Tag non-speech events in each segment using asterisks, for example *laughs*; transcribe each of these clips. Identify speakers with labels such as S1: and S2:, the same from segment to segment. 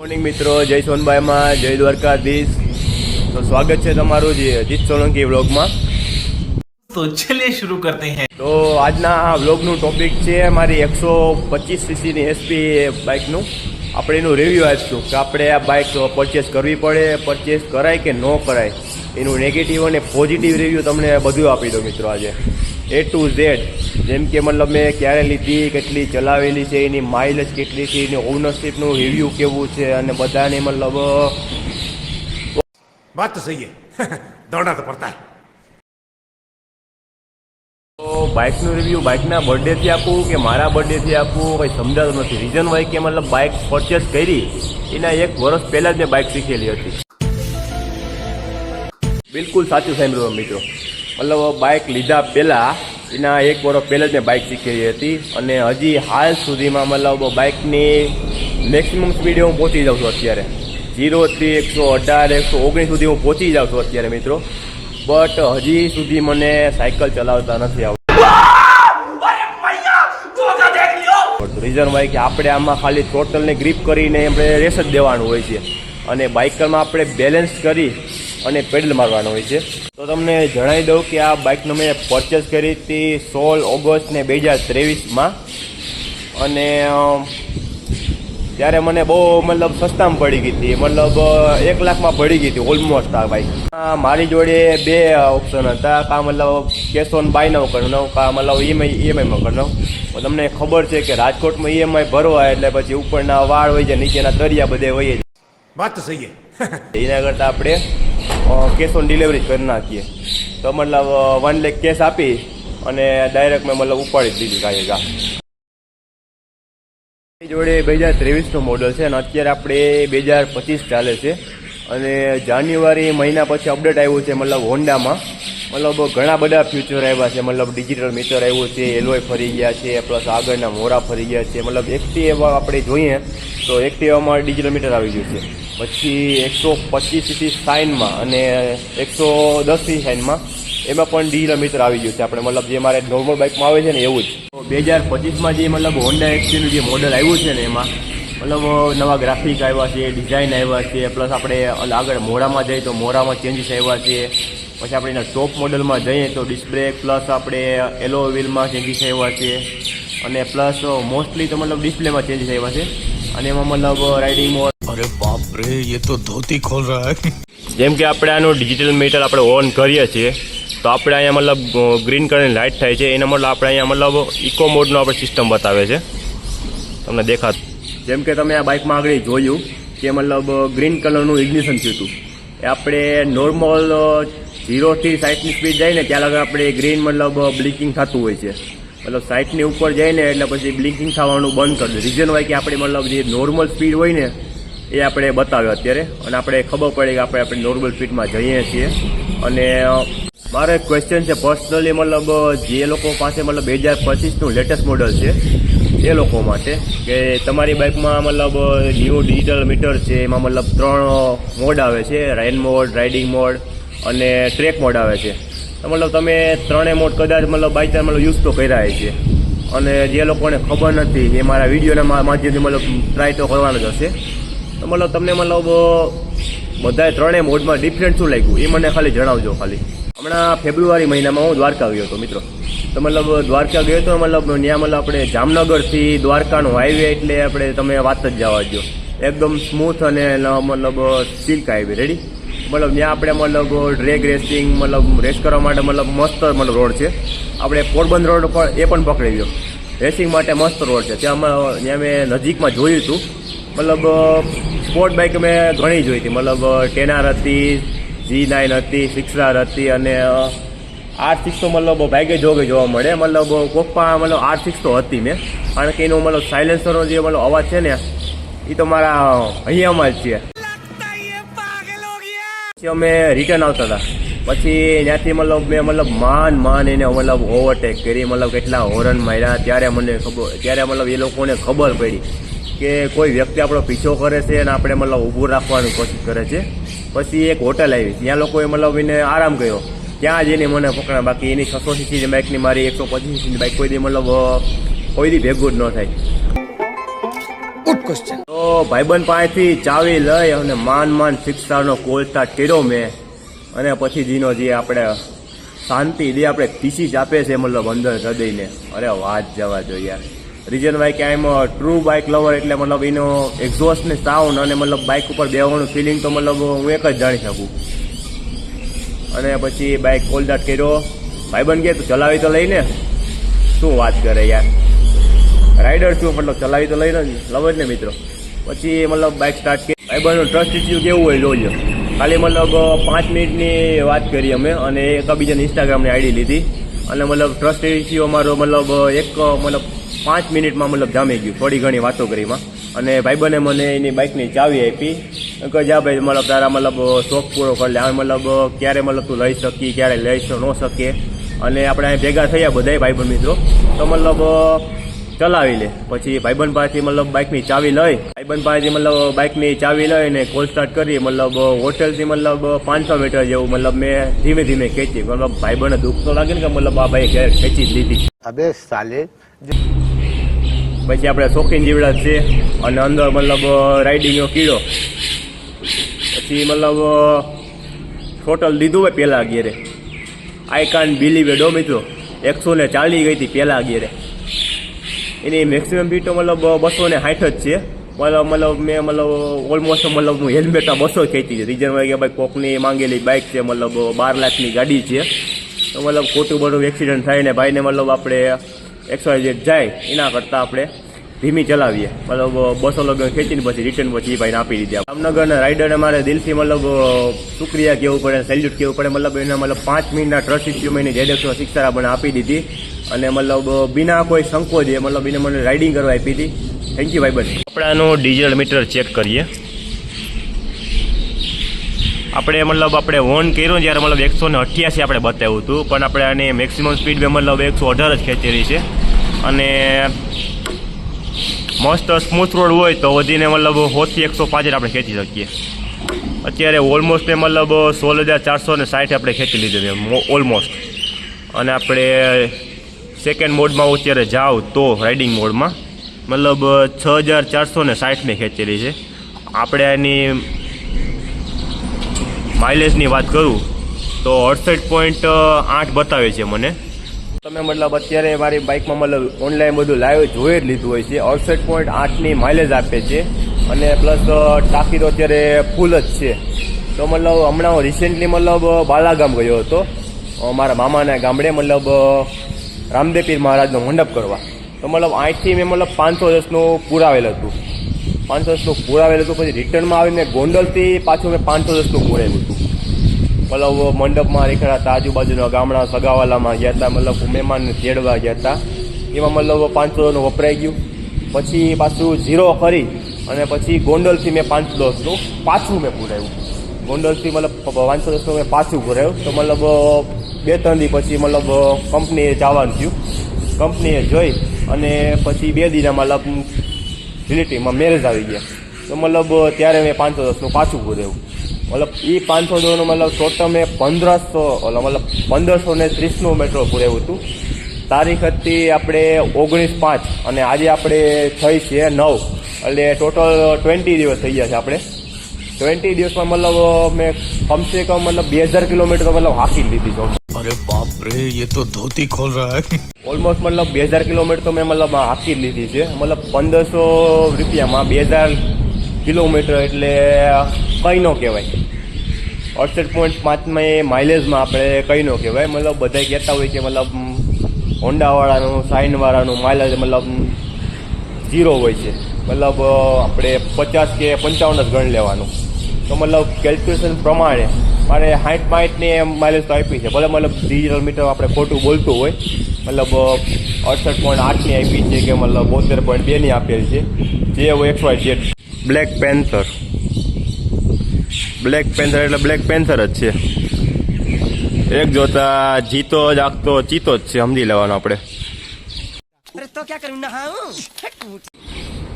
S1: Morning મિત્રો જય સોનબાઈમાં જય દ્વારકાધીશ. તો સ્વાગત છે તમારું જે અજીત સોલંકી વ્લોગમાં.
S2: તો ચલે શરૂ કરતે હૈ.
S1: તો આજના વ્લોગનું ટોપિક છે મારી એકસો પચીસ સીસીની એસપી બાઇકનું આપણે એનું રિવ્યૂ આપીશું કે આપણે આ બાઇક પરચેસ કરવી પડે પરચેસ કરાય કે ન કરાય. એનું નેગેટિવ અને પોઝિટિવ રિવ્યૂ તમને બધું આપી દો મિત્રો આજે. એ ટુ ઝેડ જેમ કે મતલબ મેં ક્યારે લીધી કેટલી ચલાવેલી છે એની માઇલેજ કેટલી છે એની ઓનરશીપનું રિવ્યુ કેવું છે અને બધાને મતલબ
S3: વાત તો સહી *laughs* દોડા
S1: તો પડતા. બાઇકનું રિવ્યુ બાઇકના બર્થડેથી આપવું કે મારા બર્થડેથી આપવું કંઈ સમજાતું નથી. રીઝન હોય કે મતલબ બાઇક પરચેસ કરી એના એક વર્ષ પહેલાં જ મેં બાઇક શીખેલી હતી. બિલકુલ સાચું સાંભળ્યું મિત્રો. મતલબ બાઇક લીધા પહેલાં, એના એક વર્ષ પહેલાં જ મેં બાઇક શીખેલી હતી. અને હજી હાલ સુધીમાં મતલબ બાઇકની મેક્સિમમ સ્પીડે હું પહોંચી જાઉં છું અત્યારે. જીરોથી એકસો અઢાર, એકસો ઓગણીસ સુધી હું પહોંચી જાઉં છું અત્યારે મિત્રો. બટ હજી સુધી મને સાયકલ ચલાવતા નથી આવતું રીઝન હોય કે આપણે આમાં ખાલી ટોટલને ગ્રીપ કરીને આપણે રેસ જ દેવાનું હોય છે. અને બાઇકરમાં આપણે બેલેન્સ કરી અને પેડલ મારવાનો હોય છે. તો તમને જણાવી દઉં કે આ બાઇકનો મેં પરચેસ કરી હતી સોળ ઓગસ્ટ ને બે હજાર ત્રેવીસમાં. અને ત્યારે મને બહુ મતલબ સસ્તામાં પડી ગઈ હતી. મતલબ એક લાખમાં પડી ગઈ હતી ઓલમોસ્ટ આ બાઈક. મારી જોડે બે ઓપ્શન હતા. કાં મતલબ કેશ ઓન બાય નવ કરી નવ કાં મતલબ ઈએમઆઈ ઈએમઆઈમાં કરી નવ તમને ખબર છે કે રાજકોટમાં ઈએમઆઈ ભરવા એટલે પછી ઉપરના વાળ હોય છે નીચેના દરિયા બધે હોય છે
S3: વાત સહી
S1: એના કરતાં આપણે કેશ ઓન ડિલિવરી કરી નાખીએ. તો મતલબ વન લેખ કેશ આપી અને ડાયરેક્ટ મેં મતલબ ઉપાડી જ દીધી કાંઈ ગા. જોડે બે હજાર ત્રેવીસનું મોડલ છે અને અત્યારે આપણે બે હજાર પચીસ ચાલે છે. અને જાન્યુઆરી મહિના પછી અપડેટ આવ્યું છે મતલબ હોન્ડામાં. મતલબ ઘણા બધા ફ્યુચર આવ્યા છે. મતલબ ડિજિટલ મીટર આવ્યું છે, એલોય ફરી ગયા છે પ્લસ આગળના મોરા ફરી ગયા છે. મતલબ એક્ટિવા આપણે જોઈએ તો એક્ટિવામાં ડિજિટલ મીટર આવી ગયું છે. પછી એકસો પચીસથી સાઇનમાં અને એકસો દસથી સાઇનમાં એમાં પણ ડી મીટર આવી ગયું છે. આપણે મતલબ જે મારે નોર્મલ બાઇકમાં આવે છે ને એવું જ. બે હજાર પચીસમાં જે મતલબ હોન્ડા એક્સટીનું જે મોડલ આવ્યું છે ને એમાં, મતલબ નવા ગ્રાફિક આવ્યા છે ડિઝાઇન આવ્યા છે પ્લસ આપણે આગળ મોડામાં જઈએ તો મોડામાં ચેન્જીસ આવ્યા છે. પછી આપણે એના ટોપ મોડલમાં જઈએ તો ડિસ્પ્લે પ્લસ આપણે એલો વ્હીલમાં ચેન્જીસ આવ્યા છે. અને પ્લસ મોસ્ટલી તો મતલબ ડિસ્પ્લેમાં ચેન્જીસ આવ્યા છે. અને એમાં મતલબ રાઇડિંગ મોડ
S2: અરે બાપ રે એ તો ધોતી ખોલ રહા હે.
S1: જેમ કે આપણે આનું ડિજિટલ મીટર આપણે ઓન કરીએ છીએ તો આપણે અહીંયા મતલબ ગ્રીન કલરની લાઇટ થાય છે એના મતલબ આપણે અહીંયા મતલબ ઇકો મોડનો આપણે સિસ્ટમ બતાવે છે. તમને દેખાત. જેમ કે તમે આ બાઇકમાં આગળ જોયું કે મતલબ ગ્રીન કલરનું ઇગ્નિશન થયું હતું. એ આપણે નોર્મલ ઝીરોથી સાઠની સ્પીડ જાય ને ત્યાં લગી આપણે ગ્રીન મતલબ બ્લિંકિંગ થતું હોય છે. મતલબ સાઠની ઉપર જાય ને એટલે પછી બ્લિંકિંગ થવાનું બંધ કરી દે. રીઝન હોય કે આપણે મતલબ જે નોર્મલ સ્પીડ હોય ને એ આપણે બતાવ્યો અત્યારે. અને આપણે ખબર પડી કે આપણે આપણે નોર્મલ ફીટમાં જઈએ છીએ. અને મારો એક ક્વેશ્ચન છે પર્સનલી મતલબ, જે લોકો પાસે મતલબ બે હજાર પચીસનું લેટેસ્ટ મોડલ છે, એ લોકો માટે, કે તમારી બાઇકમાં મતલબ ન્યૂ ડિજિટલ મીટર છે, એમાં મતલબ ત્રણ મોડ આવે છે રાઇન મોડ રાઇડિંગ મોડ, અને ટ્રેક મોડ આવે છે. મતલબ તમે ત્રણેય મોડ કદાચ મતલબ બાય મતલબ યુઝ તો કર્યા છે અને જે લોકોને ખબર નથી, એ મારા વિડીયોના માધ્યમથી મતલબ ટ્રાય તો કરવાનો જ હશે. મતલબ તમને મતલબ બધાય ત્રણેય મોડમાં ડિફરન્ટ શું લાગ્યું? એ મને ખાલી જણાવજો ખાલી. હમણાં ફેબ્રુઆરી મહિનામાં હું દ્વારકા ગયો હતો, મિત્રો. તો મતલબ દ્વારકા ગયો તો મતલબ ત્યાં મતલબ આપણે જામનગરથી દ્વારકાનો હાઈવે એટલે આપણે તમે વાત જ જવા દો એકદમ સ્મૂથ અને મતલબ સિલ્ક હાઈવે રેડી મતલબ ત્યાં આપણે મતલબ ડ્રેગ રેસિંગ મતલબ રેસ કરવા માટે મતલબ મસ્ત મતલબ રોડ છે. આપણે પોરબંદર રોડ પર એ પણ પકડી ગયો રેસિંગ માટે મસ્ત રોડ છે. ત્યાં ત્યાં મેં નજીકમાં જોયું હતું મતલબ સ્પોર્ટ બાઇક મેં ઘણી જોઈ હતી. મતલબ ટેનાર હતી જી નાઇન હતી, સિક્સરાર હતી અને આર સિક્સ તો મતલબ ભાગે જોગે જોવા મળે. મતલબ કોપા મતલબ આર સિક્સ તો હતી મેં. કારણ કે એનો મતલબ સાયલેન્સરનો જે મતલબ અવાજ છે ને એ તો મારા અહીંયામાં જ છે. પછી અમે રિટર્ન આવતા હતા. પછી ત્યાંથી મતલબ મેં મતલબ માન માન એને મતલબ ઓવરટેક કરી. મતલબ કેટલા હોરન માર્યા, ત્યારે મને ખબર, ત્યારે મતલબ એ લોકોને ખબર પડી. કે કોઈ વ્યક્તિ આપણો પીછો કરે છે અને આપણે મતલબ ઊભું રાખવાની કોશિશ કરે છે. પછી એક હોટલ આવી. ત્યાં લોકોએ મતલબ એને આરામ કર્યો. ત્યાં જ એને મને પકડા બાકી એની છસો સીસીની બાઇકની મારી એકસો પચીસ સીસીની બાઇક કોઈ દી મતલબ કોઈ દી ભેગું જ ન થાય. તો ભાઈબંધ પાસેથી ચાવી લઈ અને માન માન શિક્ષાનો કોલતા ટેડો મેં. અને પછી જીનો જે આપણે શાંતિ જે આપણે પીસી જ આપે છે મતલબ અંદર હૃદયને. અરે વાત જવા જોઈએ રીઝન વાય કે I am true bike lover એટલે મતલબ એનો એક્ઝોસ્ટ ને સાઉન્ડ અને મતલબ બાઇક ઉપર બેવાનું ફિલિંગ તો મતલબ હું એક જ જાણી શકું. અને પછી બાઇક કોલ દાટ કર્યો. ભાઈબંધ કે તું ચલાવી તો લઈને. શું વાત કરે યાર. રાઇડર છું મતલબ ચલાવી તો લઈને જ. લવ જ ને મિત્રો. પછી મતલબ બાઇક સ્ટાર્ટ કરી. ભાઈબંધનું ટ્રસ્ટ ઇસ્યુ કેવું હોય જોજો ખાલી મતલબ પાંચ મિનિટની વાત કરી અમે અને એકબીજાની ઇન્સ્ટાગ્રામની આઈડી લીધી. અને મતલબ ટ્રસ્ટ ઇસ્યુ અમારો મતલબ એક મતલબ પાંચ મિનિટમાં મતલબ જામી ગયું. થોડી ઘણી વાતો કરીમાં અને ભાઈબંધે મને એની બાઇકની ચાવી આપી. કે જા ભાઈ, મતલબ તારા મતલબ શોખ પૂરો કરી લે. મતલબ ક્યારે મતલબ તું લઈ શકી, ક્યારે લઈ ન શકીએ અને આપણે અહીં ભેગા થયા બધા ભાઈબંધ મિત્રો. તો મતલબ ચલાવી લે. પછી ભાઈબંધ પાસેથી મતલબ બાઇકની ચાવી લઈ. ભાઈબંધ પાસેથી મતલબ બાઇકની ચાવી લઈ અને કોલ સ્ટાર્ટ કરી. મતલબ હોટલથી મતલબ પાંચસો મીટર જેવું મતલબ મેં ધીમે ધીમે ખેંચી મતલબ ભાઈબંધને દુઃખ તો લાગે ને કે મતલબ આ ભાઈ ખેંચી જ લીધી.
S3: હવે સાલે
S1: પછી આપણે શોખીન જીવડા છે અને અંદર મતલબ રાઇડિંગનો કીડો. પછી મતલબ ટોટલ લીધું હોય પહેલાં અગિયારે આઈ કાન બિલીવ ડો મિત્રો. એકસો ને ચાલી ગઈ હતી પહેલા ગેરે એની મેક્સિમમ બીટો મતલબ બસો ને સાઠ જ છે. મતલબ મતલબ, મેં મતલબ ઓલમોસ્ટ મતલબ હું હેલ્મેટ બસો ખેંચી છે રીઝન હોય કે ભાઈ કોકની માંગેલી બાઇક છે, મતલબ બાર લાખની ગાડી છે. તો મતલબ ખોટું બધું એક્સિડન્ટ થાય ને ભાઈને મતલબ આપણે એક્સવાઇઝેડ જાય, એના કરતાં આપણે ધીમી ચલાવીએ. મતલબ, બસો લગ્ન ખેંચીને પછી રિટર્ન પછી એ ભાઈને આપી દીધી. જામનગરના રાઇડરને મારે દિલથી મતલબ શુક્રિયા કહેવું પડે સેલ્યુટ કહેવું પડે. મતલબ, એને મતલબ પાંચ મિનિટના ટ્રસ્ટ ઇસ્યુ મેં જેડેક્સો શિક્ષા મને આપી દીધી. અને મતલબ, બિના કોઈ સંકોચે, મતલબ, એને મને રાઇડિંગ કરવા આપી હતી. થેન્ક યુ ભાઈ બસ. આપણાનું ડીઝલ મીટર ચેક કરીએ. આપણે મતલબ આપણે ઓન કર્યું જ્યારે મતલબ એકસો ને અઠ્યાસી આપણે બતાવ્યું હતું, પણ આપણે આની મેક્સિમમ સ્પીડ બે મતલબ એકસો અઢાર જ ખેંચેલી છે. અને મસ્ત સ્મૂથ રોડ હોય તો વધીને મતલબ હોથી એકસો પાંચ આપણે ખેંચી શકીએ. અત્યારે ઓલમોસ્ટ મેં મતલબ સોળ હજાર ચારસો ને સાઠ આપણે ખેંચી લીધી છે ઓલમોસ્ટ અને આપણે સેકન્ડ મોડમાં હું અત્યારે જાઉં તો રાઇડિંગ મોડમાં મતલબ છ હજાર ચારસો ને સાઠને ખેંચેલી છે. આપણે એની માઇલેજની વાત કરું, તો અડસઠ પોઈન્ટ આઠ બતાવે છે મને. તમે મતલબ અત્યારે મારી બાઇકમાં મતલબ ઓનલાઈન બધું લાઈવ જોઈ જ લીધું હોય છે. અડસઠ પોઈન્ટ આઠની માઇલેજ આપે છે. અને પ્લસ ટાંકી તો અત્યારે ફૂલ જ છે. તો મતલબ હમણાં હું રિસેન્ટલી મતલબ બાલાગામ ગયો હતો. મારા મામાના ગામડે મતલબ રામદેપીર મહારાજનો મંડપ કરવા. તો મતલબ અહીંથી મેં મતલબ પાંચસો દસનું પુરાવેલ હતું. પાંચસો દસનું પુરાવેલ હતું પછી રિટર્નમાં આવીને ગોંડલથી પાછું મેં પાંચસો દસનું પુરાવ્યું હતું. મતલબ મંડપમાં રેખડા હતા, આજુબાજુના ગામડા, સગાવાલામાં ગયા હતા, મતલબ મહેમાનને તેડવા ગયા હતા. એમાં મતલબ પાંચસો દસનું વપરાઈ ગયું. પછી પાછું ઝીરો કરી અને પછી ગોંડલથી મેં પાંચસો દસનું પાછું મેં પુરાવ્યું ગોંડલથી મતલબ પાંચસો દસનું મેં પાછું ભરાયું તો મતલબ બે ત્રણ દી પછી મતલબ કંપનીએ જવાનું થયું. કંપનીએ જોઈ અને પછી બે દીના મતલબ રિલેટિવમાં મેરેજ આવી ગયા. તો મતલબ, ત્યારે મેં પાંચસો દસનું પાછું પુરાવ્યું મતલબ એ પાંચસો દોનું મતલબ ટોટલ મેં પંદરસો, ઓલા મતલબ પંદરસો ને ત્રીસનું મેટ્રો પુરાવ્યું હતું. તારીખ હતી આપણે ઓગણીસ પાંચ અને આજે આપણે થઈ છે નવ. એટલે ટોટલ ટ્વેન્ટી દિવસ થઈ ગયા છે આપણે. ટ્વેન્ટી દિવસમાં મતલબ, મેં કમસે કમ મતલબ બે હજાર કિલોમીટર મતલબ હાંકી લીધી છે.
S2: अरे बाप रे ये तो धोती खोल रहा है
S1: ઓલમોસ્ટ મતલબ બે હજાર કિલોમીટર તો મેં મતલબ હાકી જ લીધી છે મતલબ પંદરસો રૂપિયામાં બે હજાર કિલોમીટર એટલે કંઈ ન કહેવાય અડસઠ પોઈન્ટ પાંચમાં માઇલેજમાં આપણે કંઈ ન કહેવાય મતલબ બધા કહેતા હોય કે મતલબ હોન્ડાવાળાનું સાઇનવાળાનું માઇલેજ મતલબ ઝીરો હોય છે મતલબ આપણે પચાસ કે પંચાવન જ ગણ લેવાનું તો મતલબ કેલ્ક્યુલેશન પ્રમાણે મારે હાઈટ બાઈટની એમ માઇલેજ તો આપી છે. ભલે મતલબ ડિજિટલ મીટર આપણે ખોટું બોલતું હોય મતલબ અડસઠ પોઈન્ટ આઠની આપી છે કે મતલબ બોતેર પોઈન્ટ બેની આપેલ છે. જે હોય X Y jet black panther black panther એટલે બ્લેક પેન્થર જ છે. એક જોતા જીતો જ આખતો ચીતો જ છે. સમજી લેવાનો આપણે.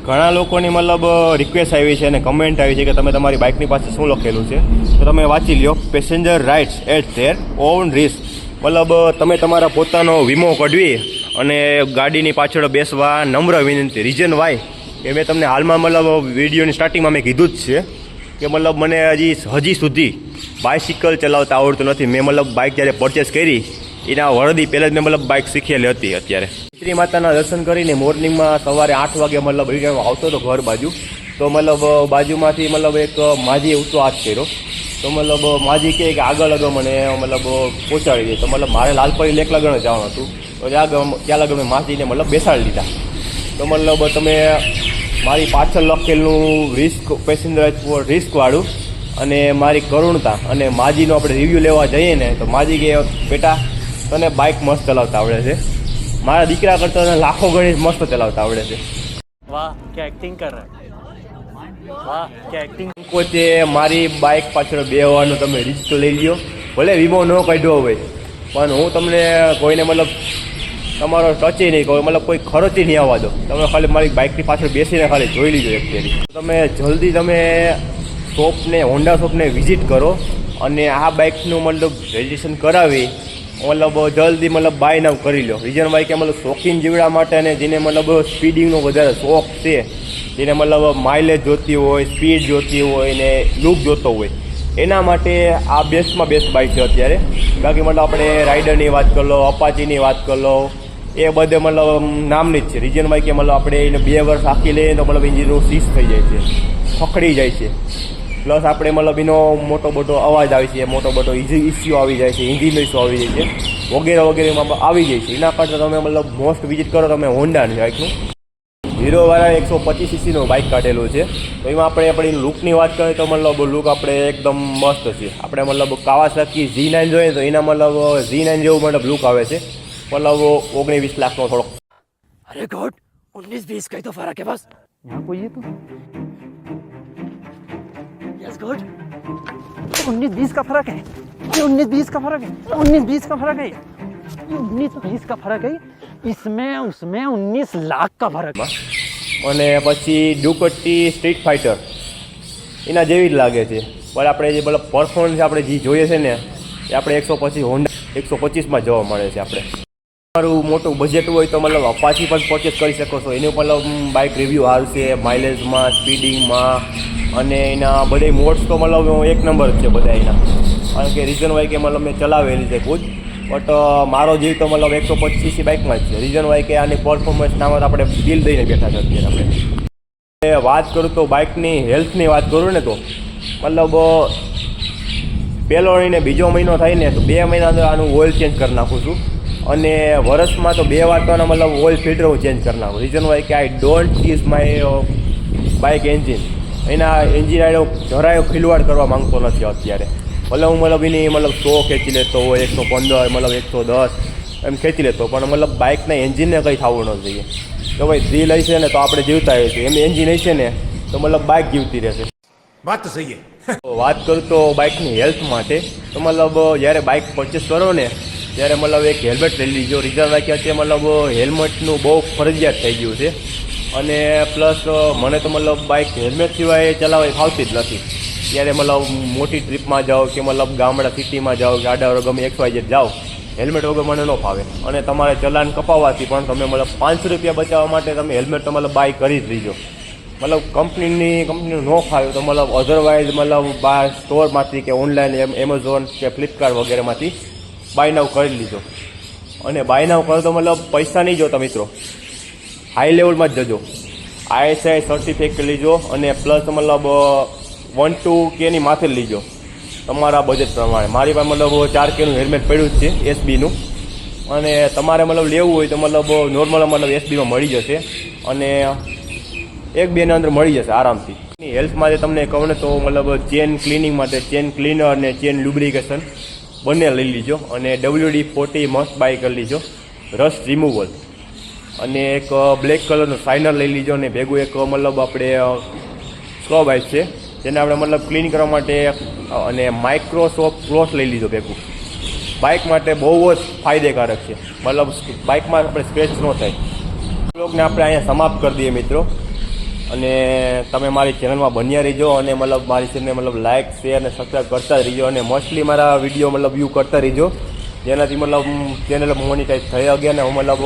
S1: ઘણા લોકોની મતલબ રિક્વેસ્ટ આવી છે અને કમેન્ટ આવી છે કે તમે તમારી બાઇકની પાસે શું લખેલું છે? તો તમે વાંચી લ્યો. Passenger rights at their own risk મતલબ તમે તમારા પોતાનો વીમો કઢવી અને ગાડીની પાછળ બેસવા નમ્ર વિનંતી. રીઝન વાય એ મેં તમને હાલમાં મતલબ વિડીયોની સ્ટાર્ટિંગમાં મેં કીધું જ છે કે મતલબ મને હજી હજી સુધી બાઇસિકલ ચલાવતા આવડતું નથી. મેં મતલબ બાઇક જ્યારે પરચેસ કરી, એના વરદી પહેલાં જ મેં મતલબ બાઇક શીખેલી હતી અત્યારે. શ્રી માતાના દર્શન કરીને મોર્નિંગમાં સવારે આઠ વાગે મતલબ રિટર્ન આવતો હતો ઘર બાજુ. તો મતલબ બાજુમાંથી મતલબ એક માજીએ ઊંચો હાથ કર્યો તો મતલબ માજી કહે કે આગળ આગળ મને મતલબ પહોંચાડી દે. તો મતલબ મારે લાલપરી લેક લગ્ન જવાનું હતું. તો ત્યાં ત્યાં લગ્ન મેં માજીને મતલબ બેસાડી લીધા. તો મતલબ તમે મારી પાછળ લખેલું રિસ્ક પેસેન્જર રિસ્કવાળું અને મારી કરુણતા અને માજીનો આપણે રિવ્યૂ લેવા જઈએ ને, તો માજી કે, બેટા, તને બાઇક મસ્ત ચલાવતા આવડે છે. મારા દીકરા કરતા લાખો ગણી મસ્ત ચલાવતા આવડે છે.
S4: વાહ કે વાહ કે
S1: એક્ટિંગ મારી બાઇક પાછળ બે બેહવાનો તમે રિસ્ક લઈ લો ભલે વીમો ન કાઢ્યો હોય પણ હું તમને કોઈને મતલબ તમારો ટચે નહીં કોઈ મતલબ કોઈ ખર્ચે નહીં આવવા દો. તમે ખાલી મારી બાઇકની પાછળ બેસીને ખાલી જોઈ લીજો એક તમે જલ્દી તમે શોપને હોન્ડા શોપને વિઝિટ કરો અને આ બાઇકનું મતલબ રજિસ્ટ્રેશન કરાવી મતલબ જલ્દી મતલબ બાય નાવ કરી લો રીઝન વાય કે મતલબ શોખીન જીવડા માટે અને જેને મતલબ સ્પીડિંગનો વધારે શોખ છે, જેને મતલબ માઇલેજ જોતી હોય સ્પીડ જોતી હોય ને લુક જોતો હોય, એના માટે આ બેસ્ટમાં બેસ્ટ બાઇક છે અત્યારે. બાકી મતલબ આપણે રાઇડરની વાત કરી લો અપાચીની વાત કરી લો, એ બધે મતલબ નામની જ છે. રીજન વાય કે મતલબ આપણે એને બે વર્ષ આખી લઈએ તો મતલબ એન્જિનનું સીસ થઈ જાય છે ફકડી જાય છે. પ્લસ આપણે મતલબ એનો મોટો બધો અવાજ આવી છે મોટો બધો મોટો ઇસ્યુ આવી જાય છે હિન્દીનો ઇસ્યુ આવી જાય છે. વગેરે વગેરે આવી જાય છે. એના કરતાં તમે મતલબ મોસ્ટ વિઝિટ કરો તમે હોન્ડાની બાઇકનું હીરોવાળા એકસો પચીસ સીસીનો બાઇક કાઢેલું છે. તો એમાં આપણે આપણી લુકની વાત કરીએ તો મતલબ લુક આપણે એકદમ મસ્ત છે. આપણે મતલબ કાવાસાકી ઝી નાઇન જોઈએ તો એના મતલબ ઝી નાઇન જેવું મતલબ લુક આવે છે. મતલબ ઓગણીસ વીસ લાખનો થોડોક.
S5: અરે ગોડ ઓગણીસ વીસ કઈ તો
S4: ફરક બસ. યહાં કોઈ
S5: તો? गॉड
S4: उन्नीस बीस का फर्क है ये उन्नीस बीस का फर्क है उन्नीस बीस का फर्क है ये उन्नीस बीस का फर्क है इसमें उसमें उन्नीस लाख का फर्क है
S1: અને પછી ડુકટી સ્ટ્રીટ ફાઇટર એના જેવી જ લાગે છે પણ આપણે જે મતલબ પરફોર્મન્સ આપણે જે જોઈએ છે ને એ આપણે એકસો પચીસ હોન્ડા એકસો પચીસમાં જોવા મળે છે આપણે તમારું મોટું બજેટ હોય તો મતલબ અપાચી પણ પરચેસ કરી શકો છો એનું મતલબ બાઇક રિવ્યૂ આવશે માઇલેજમાં સ્પીડિંગમાં અને એના બધા મોડ્સ તો મતલબ એક નંબર છે બધા એના. કારણ કે રીઝન હોય કે મતલબ મેં ચલાવેલી છે ખુદ. બટ મારો જીવ તો મતલબ એકસો પચીસી બાઇકમાં જ છે. રીઝન વાય કે આની પરફોર્મન્સ નામ આપણે બિલ દઈને બેઠા છે અત્યારે આપણે. વાત કરું તો બાઇકની હેલ્થની વાત કરું ને તો, મતલબ પહેલો મહિને બીજો મહિનો થાય ને તો બે મહિના અંદર આનું ઓઇલ ચેન્જ કરી નાખું છું. અને વર્ષમાં તો બે વાર તો મતલબ ઓઇલ ફિલ્ટર હું ચેન્જ કરી નાખું. રીઝન વાય કે I don't is my bike engine એના એન્જિનિયરો જરાયો ખીલવાડ કરવા માંગતો નથી અત્યારે. ભલે હું મતલબ એની મતલબ સો ખેંચી લેતો હોય એકસો પંદર મતલબ એકસો દસ એમ ખેંચી લેતો પણ મતલબ બાઇકના એન્જિનને કંઈ થવું ન જોઈએ. તો ભાઈ ડ્રીલ હશે ને તો આપણે જીવતા રહીશું. એમ એન્જિન હશે ને તો મતલબ બાઇક જીવતી રહેશે.
S3: વાત
S1: તો સહી વાત કરું તો બાઇકની હેલ્થ માટે તો મતલબ જ્યારે બાઇક પરચેસ કરો ને ત્યારે મતલબ એક હેલ્મેટ લઈ લીજો. રિઝર્વ રાખ્યા છે મતલબ હેલ્મેટનું બહુ ફરજિયાત થઈ ગયું છે. અને પ્લસ મને તો મતલબ બાઇક હેલ્મેટ સિવાય ચલાવવાની ફાવતી જ નથી. ત્યારે મતલબ મોટી ટ્રીપમાં જાઓ કે મતલબ ગામડા સિટીમાં જાઓ કે આડા ગમે એક્સ વાય જાઓ હેલ્મેટ વગર મને ન ફાવે. અને તમારે ચલાન કપાવવાથી પણ તમે મતલબ પાંચસો રૂપિયા બચાવવા માટે તમે હેલ્મેટ તો મતલબ બાય કરી જ લીજો. મતલબ કંપનીની, કંપનીનું ન ફાવે તો મતલબ અધરવાઇઝ મતલબ બહાર સ્ટોરમાંથી કે ઓનલાઈન એમ એમેઝોન કે ફ્લિપકાર્ટ વગેરેમાંથી બાય નાવ કરી લીધો અને બાય નાવ કરો તો મતલબ પૈસા નહીં જોતા મિત્રો. હાઈ લેવલમાં જ જજો. આઈએસઆઈ સર્ટિફિકેટ લીજો અને પ્લસ મતલબ વન ટુ કેની માથે લીજો. તમારા બજેટ પ્રમાણે. મારી પાસે મતલબ ચાર કેનું હેલ્મેટ પડ્યું જ છે એસબીનું અને તમારે મતલબ લેવું હોય તો મતલબ નોર્મલ મતલબ એસબીમાં મળી જશે. અને એક બેની અંદર મળી જશે આરામથી. હેલ્થ માટે તમને કહું તો મતલબ ચેન ક્લિનિંગ માટે ચેન ક્લીનર અને ચેન લુબ્રિકેશન બંને લઈ લીજો. અને ડબલ્યુડી ફોર્ટી મસ્ત બાય કરી લીજો. રસ રિમૂવલ અને એક બ્લેક કલરનું શાઇનર લઈ લીજો અને ભેગું એક મતલબ આપણે સ્ક્રબ આઈસ છે. જેને આપણે મતલબ ક્લીન કરવા માટે અને માઇક્રોસોફ્ટ ક્લોથ લઈ લીધો ભેગું. બાઇક માટે બહુ જ ફાયદેકારક છે. મતલબ બાઇકમાં આપણે સ્ક્રેચ ન થાય. બ્લોગને આપણે અહીંયા સમાપ્ત કરી દઈએ મિત્રો. અને તમે મારી ચેનલમાં બન્યા રહીજો અને મતલબ મારી ચેનલને મતલબ લાઇક શેર અને સબસ્ક્રાઈબ કરતા જ રહીજો અને મોસ્ટલી મારા વીડિયો મતલબ વ્યૂ કરતા રહીજો. જેનાથી મતલબ ચેનલ મોનિટાઈઝ થઈ ગયા અને હું મતલબ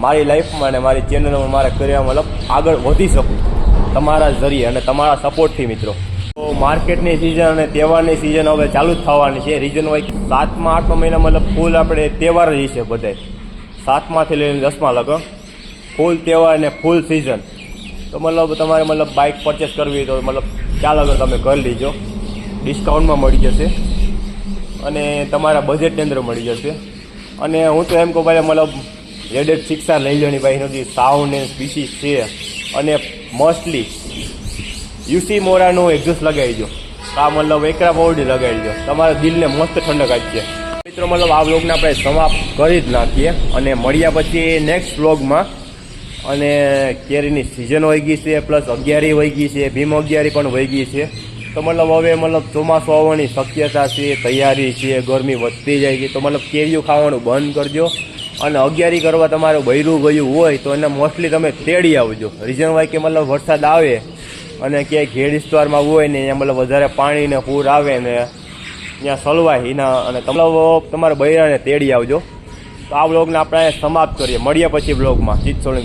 S1: મારી લાઈફમાં અને મારી ચેનલમાં મારે કરિયર મતલબ આગળ વધી શકું તમારા જરીએ અને તમારા સપોર્ટથી મિત્રો. તો માર્કેટની સિઝન અને તહેવારની સિઝન હવે ચાલુ જ થવાની છે. રીઝન હોય સાતમા, આઠમા મહિના મતલબ ફૂલ આપણે તહેવાર જ છે બધાય સાતમાથી લઈને દસમા લગન. ફૂલ તહેવાર અને ફૂલ સિઝન તો મતલબ તમારે મતલબ બાઇક પરચેસ કરવી તો મતલબ ચાલ અગર તમે કરી લીજો. ડિસ્કાઉન્ટમાં મળી જશે. અને તમારા બજેટની અંદર મળી જશે. અને હું તો એમ કહું ભાઈ, મતલબ રેડેડ શિક્ષા લઈ લેવાની ભાઈ નથી સાઉન્ડ એન્ડ સ્પીસીસ છે, અને મોસ્ટલી યુસી મોરાનું એક્ઝોસ્ટ લગાવી દો આ મતલબ એકરા બોર્ડ લગાવી દો તમારા દિલને મસ્ત ઠંડક આપશે મિત્રો, મતલબ આ વ્લોગને આપણે સમાપ્ત કરી જ નાખીએ અને મળ્યા પછી નેક્સ્ટ વ્લોગમાં અને કેરીની સિઝન વહી ગઈ છે પ્લસ અગિયારી વહી ગઈ છે, ભીમ અગિયારી પણ વહી ગઈ છે. તો મતલબ હવે મતલબ ચોમાસું આવવાની શક્યતા છે, તૈયારી છે, ગરમી વધતી જાય છે. તો મતલબ કેરીઓ ખાવાનું બંધ કરજો. અને અગિયારી કરવા તમારું બૈરું ગયું હોય તો એને મોસ્ટલી તમે તેડી આવજો. રીઝન હોય કે મતલબ વરસાદ આવે અને ક્યાંય ઘેડ વિસ્તારમાં હોય ને ત્યાં મતલબ વધારે પાણી ને પૂર આવે ને ત્યાં સલવાય એના અને તમે તમારા બૈરાને તેડી આવજો. તો આ બ્લોગને આપણે સમાપ્ત કરીએ. મળીએ પછી બ્લોગમાં સોલંકી